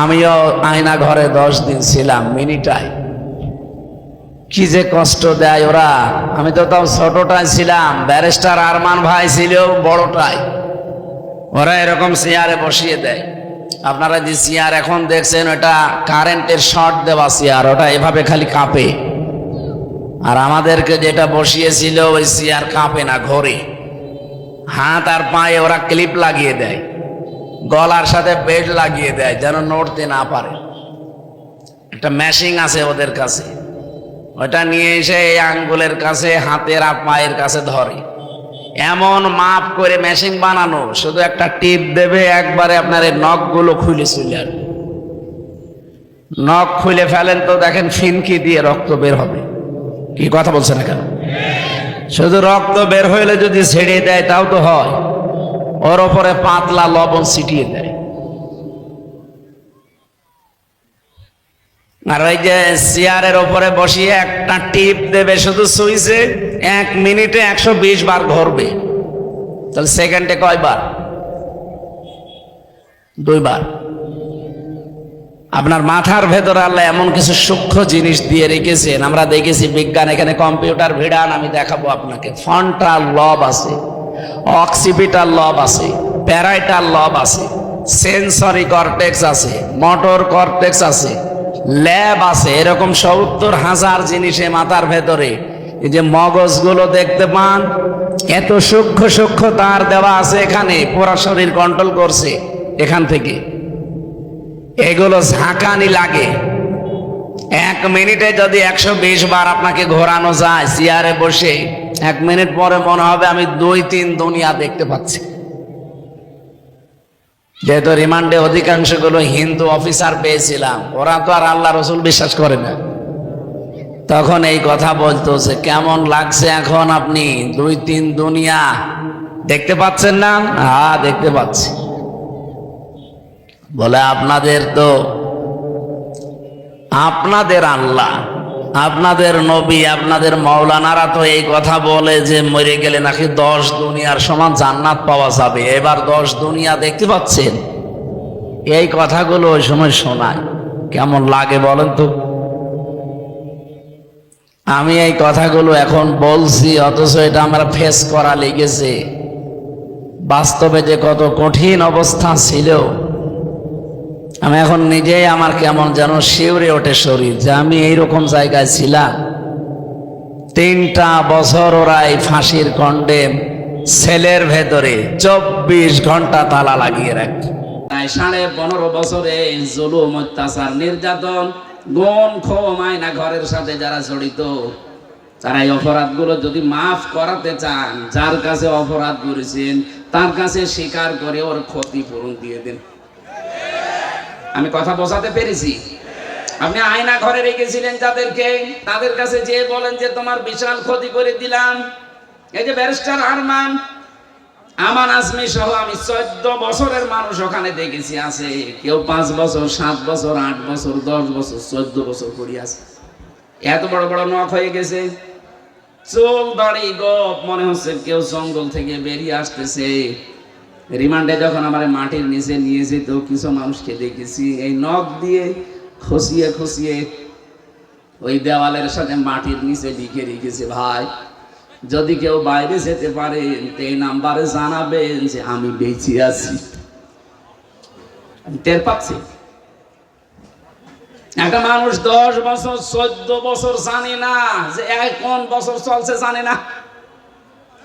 আমিও আয়না ঘরে দশ দিন ছিলাম, মিনিটাই। কি যে কষ্ট দেয় ওরা। আমি তো তাও ছোটটায় ছিলাম, ব্যারিস্টার আরমান ভাই ছিল বড়টাই। ওরা এরকম চেয়ারে বসিয়ে দেয়। আপনারা যে চেয়ার এখন দেখছেন, ওটা কারেন্টের শর্ট দেওয়া চেয়ার, ওটা এভাবে খালি কাঁপে। আর আমাদেরকে যেটা বসিয়েছিল, ওই চেয়ার কাঁপে না, ঘরে। হাত আর পায়ে ওরা ক্লিপ লাগিয়ে দেয়। গলার সাথে বেল্ট লাগিয়ে দেয়, যেন নড়তে না পারে। একটা মেশিং আছে ওদের কাছে। ওটা নিয়ে এসে এই আঙ্গুলের কাছে, হাতের আর পায়ের কাছে ধরে। এমন মাপ করে মেশিন বানানো, শুধু একটা টিপ দেবে, একবারে আপনার এই নখগুলো খুলে চলে আসবে। নখ খুলে ফেলেন তো দেখেন ফিনকি দিয়ে রক্ত বের হবে। কি কথা বলছে না কেন শুধু রক্ত বের হইলে যদি ছেড়ে দেয়, তাও তো হয়। ওর ওপরে পাতলা লবণ ছিটিয়ে দেয়। আর ওই যে চেয়ারের ওপরে বসিয়ে একটা টিপ দেবে, শুধু সুইচে এক মিনিটে একশো বিশ বার ঘুরবে তাহলে সেকেন্ডে কয়বার? দুইবার। আপনার মাথার ভেতরে আল্লাহ এমন কিছু সূক্ষ্ম জিনিস দিয়ে রেখেছেন। আমরা দেখেছি বিজ্ঞান এখানে কম্পিউটার ভিড়ান, আমি দেখাবো আপনাকে। ফন্টাল লব আছে। অক্সিপিটাল লব আছে, প্যারাইটাল লব আছে, সেন্সরি কর্টেক্স আছে, মোটর কর্টেক্স আছে, ল্যাব আছে, এরকম সত্তর হাজার জিনিসে মাথার ভেতরে। এই যে মগজগুলো দেখতে পান, এত সূক্ষ্ম সূক্ষ্ম তার দেওয়া আছে এখানে, পুরা শরীর কন্ট্রোল করছে এখান থেকে। এগুলো ঝাঁকানি লাগে। এক মিনিটে যদি একশো বিশ বার আপনাকে ঘোরানো যায়, চেয়ারে বসে এক মিনিট পরে মনে হবে আমি দুই, তিন দুনিয়া দেখতে পাচ্ছি। যেহেতু রিমান্ডে অধিকাংশগুলো হিন্দু অফিসার পেয়েছিলাম, ওরা তো আর আল্লাহ রসুল বিশ্বাস করে না। তখন এই কথা বলতো যে, কেমন লাগছে এখন আপনি দুই, তিন দুনিয়া? দেখতে পাচ্ছেন না? হ্যাঁ দেখতে পাচ্ছি। বলে, আপনাদের তো, আপনাদের আল্লাহ আপনাদের নবী, আপনাদের মৌলানারা তো এই কথা বলে যে মরে গেলে নাকি দশ দুনিয়ার সমান জান্নাত পাওয়া যাবে। এবার দশ দুনিয়া দেখতে পাচ্ছেন? এই কথাগুলো ওই সময় শোনায়। কেমন লাগে বলেন তো? আমি এই কথাগুলো এখন বলছি, অথচ এটা আমরা ফেস করা লেগেছে। বাস্তবে যে কত কঠিন অবস্থা ছিল আমি এখন নিজেই আমার কেমন যেন শিউরে ওঠে শরীর যে আমি এইরকম জায়গায় ছিলাম। তিনটা বছর ওরা এই ফাঁসির কন্ডে সেলের ভেতরে চব্বিশ ঘণ্টা তালা লাগিয়ে রাখে। প্রায় সাড়ে পনেরো বছরে জুলুম, অত্যাচার, নির্যাতন গন মায়না ঘরের সাথে যারা জড়িত, তারা এই অপরাধগুলো যদি মাফ করাতে চান, যার কাছে অপরাধ করেছেন, তার কাছে স্বীকার করে ওর ক্ষতিপূরণ দিয়ে দেন। আমি কথা বোঝাতে পেরেছি। আপনি আয়না ঘরে রেখেছিলেন যাদেরকে, তাদের কাছে যে বলেন যে, তোমার বিশাল ক্ষতি করে দিলাম। এই যে ব্যারিস্টার আরমান, আমান আজমি সহ আমি চোদ্দ বছরের মানুষ ওখানে দেখেছি আছে। কেউ পাঁচ বছর, সাত বছর, আট বছর, দশ বছর, চোদ্দ বছর করি আছে। এত বড় বড় নখ হয়ে গেছে। চোল দাড়ি গপ, মনে হচ্ছে কেউ জঙ্গল থেকে বেরিয়ে আসতেছে। রিমান্ডে যখন আমার মাটির নিচে নিয়ে যেত, কিছু মানুষকে দেখেছি, এই নখ দিয়ে খসিয়ে খসিয়ে ওই দেওয়ালের সাথে মাটির নিচে লিখে রেখেছে, ভাই, যদি কেউ বাইরে যেতে পারেন এই নাম্বারে জানাবেন যে আমি বেঁচে আছি। টের পাচ্ছি। একটা মানুষ দশ বছর, চোদ্দ বছর জানে না যে কোন বছর চলছে, জানে না।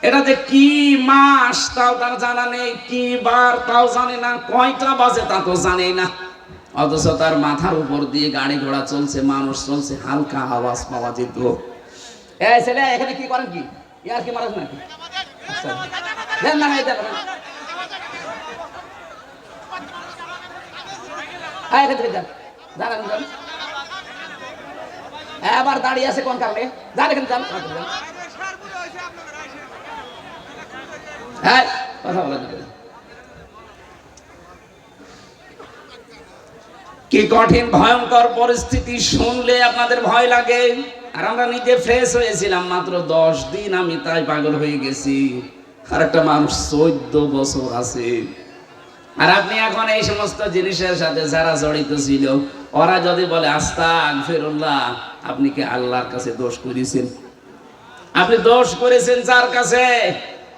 এটা যে কি মাস, তাও তার জানা নেই, কি বার, তাও জানে না, কয়টা বাজে তা তো জানেই না। অথচ তার মাথার উপর দিয়ে গাড়ি ঘোড়া চলছে, মানুষ চলছে, হালকা আওয়াজ পাওয়া যেত। ছেলে, এখানে কি করেন কি? ইয়ার কি মারাস নাকি? আচ্ছা। দেন না। এবার দাঁড়িয়ে আছে কোন কারণে? যান। হ্যাঁ কি কঠিন, ভয়ঙ্কর পরিস্থিতি শুনলে আপনাদের ভয় লাগে? আর আমরা নিজে ফ্রেশ হয়েছিলাম, মাত্র দশ দিন আমি তাই পাগল হয়ে গেছি। আর একটা মানুষ চোদ্দ বছর আছে। আর আপনি এখন এই সমস্ত জিনিসের সাথে যারা জড়িত ছিল, ওরা যদি বলে আস্তাক ফিরুল্লাহ আপনি কি আল্লাহর কাছে দোষ করেছেন? আপনি দোষ করেছেন যার কাছে?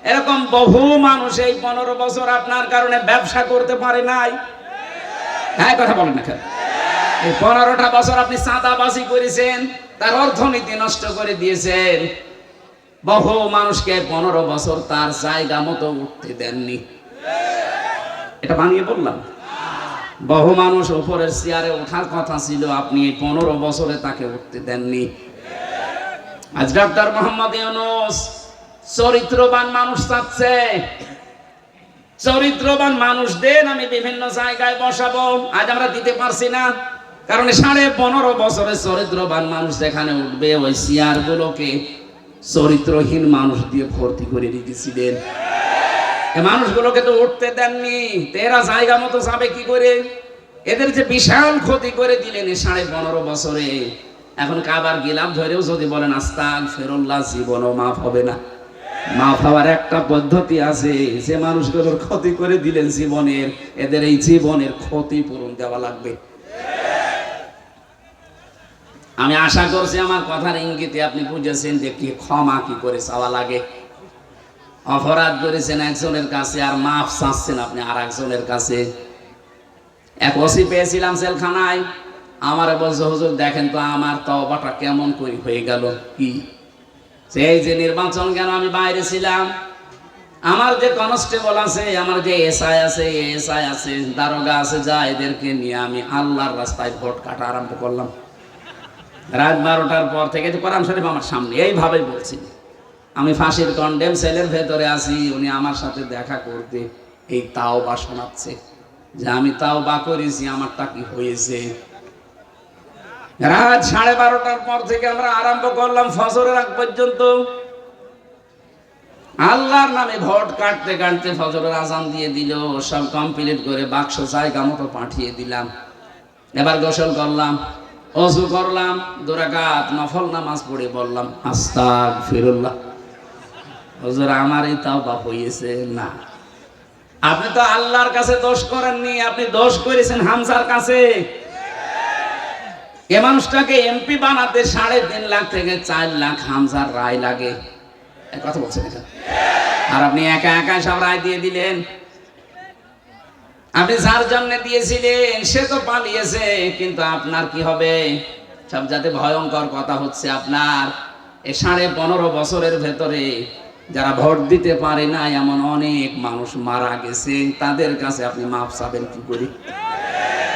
এরকম বহু মানুষ এই পনেরো বছর আপনার কারণে ব্যবসা করতে পারে নাই। হ্যাঁ কথা বলেন না কেন? এই পনেরোটা বছর আপনি চাঁদাবাজি করেছেন, তার অর্থনীতি নষ্ট করে দিয়েছেন। বহু মানুষকে পনেরো বছর তার জায়গা মতো উঠতে দেননি। এটা বানিয়ে বললাম। বহু মানুষ উপরের চেয়ারে ওঠার কথা ছিল, আপনি এই পনেরো বছরে তাকে উঠতে দেননি। আজ ডাক্তার মোহাম্মদ ইউনুস চরিত্রবান মানুষ চাচ্ছে। চরিত্রবান মানুষ দেন, আমি বিভিন্ন জায়গায় বসাবো। আজ আমরা দিতে পারছি না। কারণ সাড়ে পনেরো বছরের চরিত্রবান মানুষ যেখানে উঠবে, ওই চেয়ার গুলোকে চরিত্রহীন মানুষ দিয়ে ভর্তি করে রেখেছিলেন মানুষগুলোকে তো উঠতে দেননি। এরা জায়গা মতো যাবে কি করে? এদের যে বিশাল ক্ষতি করে দিলেন সাড়ে পনেরো বছরে। এখন কাবার গিলাম ধরেও যদি বলেন আস্তাক ফেরল্লাহ জীবনও মাফ হবে না। মাফ হওয়ার একটা পদ্ধতি আছে, যে মানুষগুলোর ক্ষতি করে দিলেন জীবনের, এদের এই জীবনের ক্ষতি পূরণ দেওয়া লাগবে। আমি আশা করছি আমার কথার ইঙ্গিতে আপনি বুঝেছেন যে কি ক্ষমা কি করে চাওয়া লাগে। অপরাধ করেছেন একজনের কাছে আর মাফ চাচ্ছেন আপনি আর একজনের কাছে। এক ওসি পেয়েছিলাম সেলখানায় আমার বলছে, হুজুর, দেখেন তো আমার তবাটা কেমন করে হয়ে গেল, কি সেই যে নির্বাচন কেন আমি বাইরে ছিলাম? আমার যে কনস্টেবল আছে, আমার যে এসআই আছে এসআই আছে, দারোগা আছে, যা এদেরকে নিয়ে আমি আল্লাহর রাস্তায় ভোট কাটা আরম্ভ করলাম। রাত বারোটার পর থেকে তো কোরআন শরীফ আমার সামনে, এইভাবেই বলছি। আমি ফাঁসির কন্ডেম সেলের ভেতরে আছি, উনি আমার সাথে দেখা করতে এই তাও বা শোনাচ্ছে। যে আমি তাও বা করেছি, আমারটা কি হয়েছে? রাত সাড়ে বারোটার পর থেকে আমরা আরম্ভ করলাম ফজরের আগ পর্যন্ত। আল্লাহর নামে ভোট কাটতে কাটতে ফজরের আজান দিয়ে দিল, সব কমপ্লিট করে বাক্স জায়গা মতো পাঠিয়ে দিলাম। এবার গোসল করলাম, অজু করলাম দুরাকাত নফল নামাজ পড়ে বললাম আস্তাক ফিরুল্লাহ হুজুর, আমার এই তাও বাপ হয়েছে না। আপনি তো আল্লাহর কাছে দোষ করেননি, আপনি দোষ করেছেন হামসার কাছে। এ মানুষটাকে এমপি বানাতে সাড়ে তিন লাখ থেকে চার লাখ হামসার রায় লাগে। কথা বলছেন আর আপনি একা একা সব রায় দিয়ে দিলেন। আপনি যার জন্য দিয়েছিলেন, সে তো পালিয়েছে, কিন্তু আপনার কি হবে? সব যাতে ভয়ঙ্কর কথা হচ্ছে আপনার। এ সাড়ে পনেরো বছরের ভেতরে যারা ভোট দিতে পারে না, এমন অনেক মানুষ মারা গেছে। তাদের কাছে আপনি মাফ চাবেন কি করি?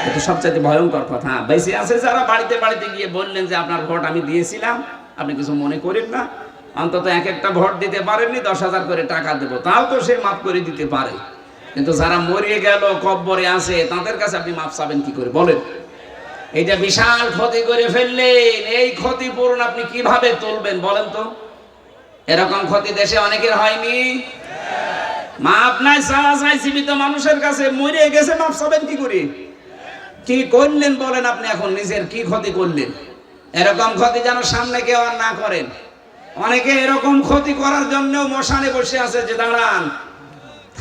এটা সবচাইতে ভয়ঙ্কর কথা। বেশি আছে যারা, বাড়িতে বাড়িতে গিয়ে বললেন যে, আপনার ভোট আমি দিয়েছিলাম, আপনি কিছু মনে করেন না। অন্তত এক একটা ভোট দিতে পারেননি, দশ হাজার করে টাকা দেবো। তাও তো সে মাফ করে দিতে পারে। কিন্তু যারা মরে গেল, কব্বরে আছে, তাদের কাছে আপনি মাফ চাবেন কি করে? বলেন। এইটা বিশাল ক্ষতি করে ফেললেন, এই ক্ষতিপূরণ আপনি কীভাবে তুলবেন বলেন তো? এরকম ক্ষতি দেশে অনেকের হয়নি? মাপ নাই চাই সীমিত মানুষের কাছে মরে গেছে, মাপ চাবেন কি করে? কি করলেন বলেন আপনি এখন নিজের কি ক্ষতি করলেন? এরকম ক্ষতি যেন সামনে কেউ আর না করেন। অনেকে এরকম ক্ষতি করার জন্য মশানে বসে আছে যে, দাঁড়ান,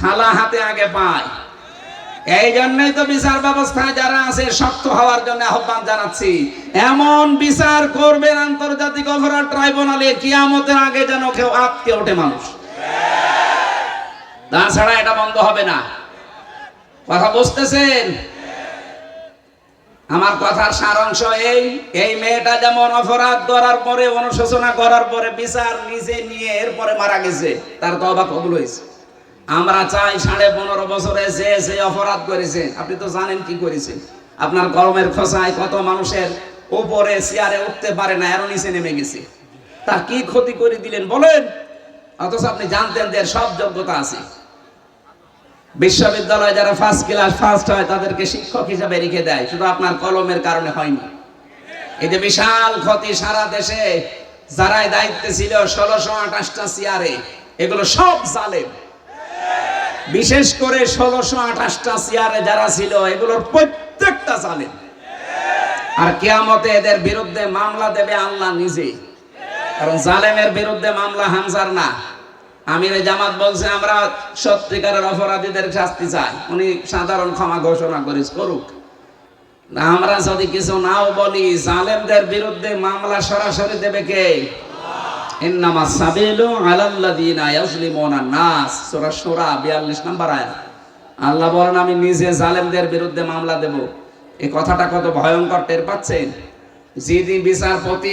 থালা হাতে আগে পায়। এই জন্যই তো বিচার ব্যবস্থায় যারা আছে, শক্ত হওয়ার জন্য আহ্বান জানাচ্ছি। এমন বিচার করবেন আন্তর্জাতিক অপরাধ ট্রাইব্যুনালে, কিয়ামতের আগে যেন কেউ আটকে ওঠে মানুষ। তাছাড়া এটা বন্ধ হবে না। কথা বুঝতেছেন? আমার কথার সারাংশ এই এই মেয়েটা যেমন অপরাধ করার পরে, অনুশোচনা করার পরে, বিচার নিজে নিয়ে এরপরে মারা গেছে, তার তবা কবুল হয়েছে। আমরা চাই সাড়ে পনেরো বছরে যে যে অপরাধ করেছে, আপনি তো জানেন কি করেছেন আপনার গরমের খোসায় কত মানুষের উপরে চেয়ারে উঠতে পারে না এর নিচে নেমে গেছে। তার কি ক্ষতি করে দিলেন বলেন? অথচ আপনি জানতেন যে সব যোগ্যতা আছে। বিশ্ববিদ্যালয়ে যারা ফার্স্ট ক্লাস ফার্স্ট হয়, তাদেরকে শিক্ষক হিসাবে রেখে দেয়। শুধু আপনার কলমের কারণে হয়নি। যে বিশাল ক্ষতি সারা দেশে, যারাই দায়িত্বে ছিল, ষোলোশো আঠাশটা চেয়ারে এগুলো সব জালেম। বিশেষ করে ষোলোশো আঠাশটা চেয়ারে যারা ছিল, এগুলোর প্রত্যেকটা জালেম। আর কেয়ামতে এদের বিরুদ্ধে মামলা দেবে আল্লাহ নিজে। কারণ জালেমের বিরুদ্ধে মামলা হামজার না। আমির জামাত বলছে, আমরা সত্যিকারের অপরাধীদের শাস্তি চাই। উনি সাধারণ ক্ষমা ঘোষণা করিস করুক। আমরা যদি কিছু নাও বলি, জালেমদের বিরুদ্ধে মামলা সরাসরি দেবে কে? ইন্নামা সাবিলু আলাল্লাযিনা ইয়াজলিমুনা নাস। সূরা শূরা 42 নম্বর আয়াত। আল্লাহ বলেন, আমি নিজে জালেমদের বিরুদ্ধে মামলা দেব। এই কথাটা কত ভয়ঙ্কর, টের পাচ্ছেন? যিনি বিচারপতি